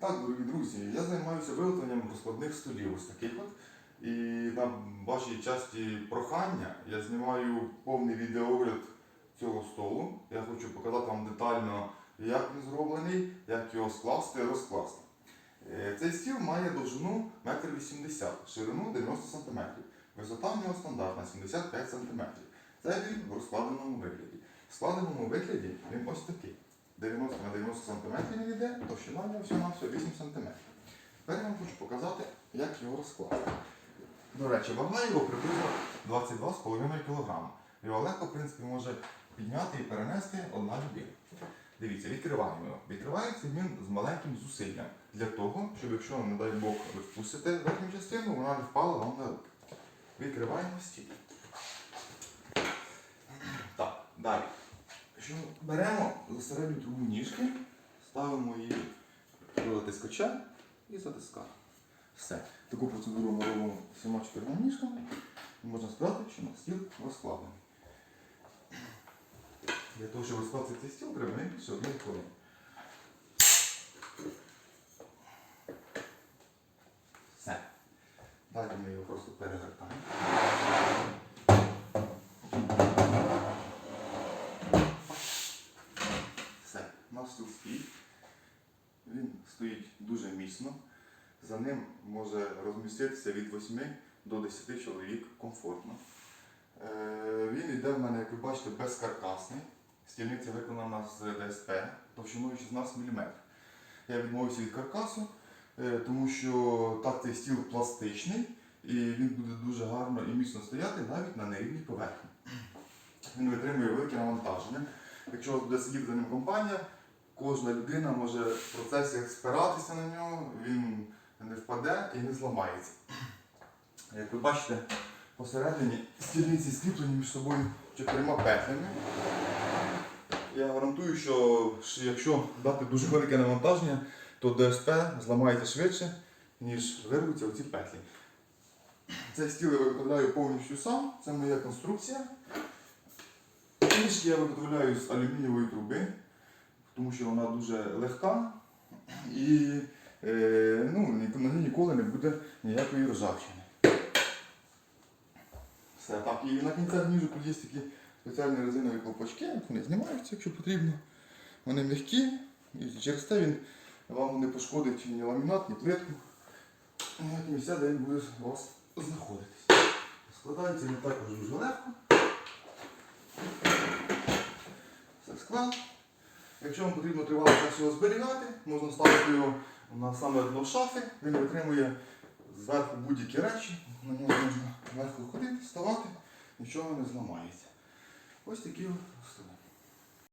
так, дорогі друзі, я займаюся виготовленням розкладних столів ось таких от. І на ваші часті прохання я знімаю повний відеоогляд цього столу. Я хочу показати вам детально, як він зроблений, як його скласти і розкласти. Е, Цей стіл має довжину 1,80 м, ширину 90 см. Висота в нього стандартна 75 см. Це він в розкладеному вигляді. В складеному вигляді він ось такий. 90 на 90 см він йде, товщина в всього на всього 8 см. Тепер я вам хочу показати, як його розкласти. До речі, вага його приблизно 22,5 кг. Його легко, в принципі, може підняти і перенести одна людина. Дивіться, відкриваємо його. Відкривається він з маленьким зусиллям для того, щоб якщо, не дай Бог, ви впустите верхню частину, вона не впала вам на руки. Відкриваємо стіл. Так, далі. Що беремо середню трубу ніжки, ставимо її до затискача і затискаємо. Все. Таку процедуру ми робимо всіма чотирма ніжками. Можна сказати, що на стіл розкладений. Для того, щоб розкласти цей стіл, треба не більше одної хвилини. Все. Далі ми його просто перевертаємо. Все, стоїть. Він стоїть дуже міцно. За ним може розміститися від 8 до 10 чоловік комфортно. Е, Він йде в мене, як ви бачите, безкаркасний. Стільниця виконана з ДСП товщиною 16 мм. Я відмовився від каркасу, е, тому що так цей стіл пластичний і він буде дуже гарно і міцно стояти навіть на нерівній поверхні. Він витримує велике навантаження. Якщо буде сидіти за ним компанія, кожна людина може в процесі спиратися на нього, він не впаде і не зламається. Як ви бачите, посередині стільниці скріплені між собою чотирма петлями. Я гарантую, що якщо дати дуже велике навантаження, то ДСП зламається швидше, ніж вирвуться оці петлі. Цей стіл я виготовляю повністю сам, це моя конструкція. Ніжки я виготовляю з алюмінієвої труби, тому що вона дуже легка і е, ну, ніколи не буде ніякої ржавчини. Все, так, і на кінцях ніжок тут є такі спеціальні резинові колпачки, вони знімаються, якщо потрібно. Вони м'які, і через те він вам не пошкодить ні ламінат, ні плитку. Ніякі місця, де він буде у вас знаходитись. Складається він також дуже легко. Все склад. Якщо вам потрібно тривалий час його зберігати, можна ставити його на саме дно шафи, він витримує зверху будь-які речі, на нього можна легко ходити, вставати, нічого не зламається. Ось такі столи.